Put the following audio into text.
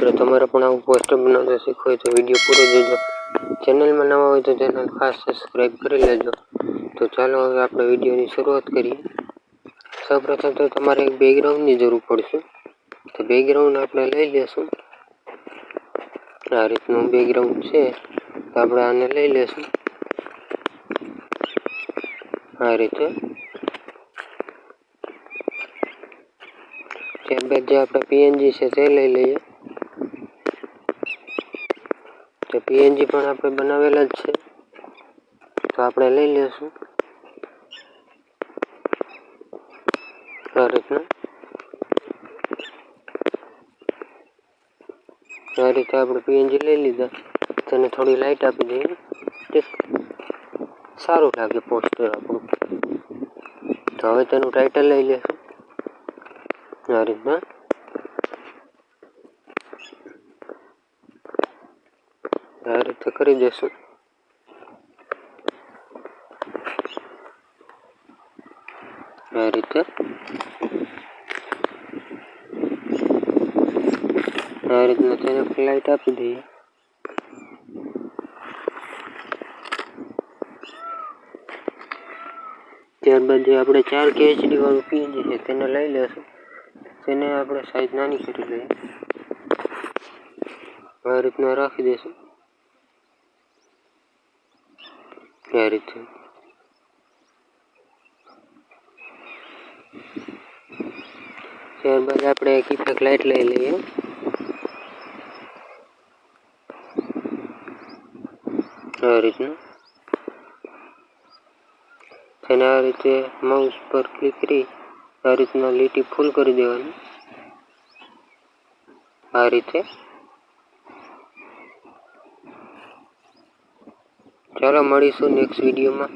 તમારે પણ આવું પોસ્ટર બનાવતા શીખવું હોય તો વીડિયો પૂરો જોજો. ચેનલમાં નવા હોય તો ચેનલ ખાસ સબસ્ક્રાઈબ કરી લેજો. તો ચાલો હવે આપણે વિડીયોની શરૂઆત કરીએ. સૌપ્રથમ તો તમારે એક બેકગ્રાઉન્ડની જરૂર પડશે. તો બેકગ્રાઉન્ડ આપણે લઈ લેશું. આ રીતનું બેકગ્રાઉન્ડ છે. તો આપણે આને લઈ લેશું. આ રીતે. ત્યારબાદ જે આપણે પીએનજી છે તે લઈ લઈએ. તો પીએનજી પણ આપણે બનાવેલા જ છે. તો આપણે લઈ લેશું. આ રીતના. આ રીતે આપણે પીએનજી લઈ લીધા. તેને થોડી લાઇટ આપી દઈએ. સારું લાગે પોસ્ટર આપણું. તો હવે તેનું ટાઇટલ લઈ લેશું. આ રીતના. આ રીતે કરી દેશું આ રીતે આ રીતના તેને ફ્લાઇટ આપી દઈએ ત્યારબાદ જે આપણે ચાર કે એચડી વાળું પીએનજી છે તેને લઈ લેશું તેને આપણે સાઈઝ નાની કરી લઈએ આ રીતના રાખી દઈશું આ રીતે ત્યારબાદ આપણે એક ઇફેક્ટ લાઇટ લઈ લઈએ આ રીતનું તેને આ રીતે માઉસ પર ક્લિક કરી આ રીતના લીટી ફૂલ કરી દેવાની આ રીતે ચાલો મળીશું નેક્સ્ટ વિડીયોમાં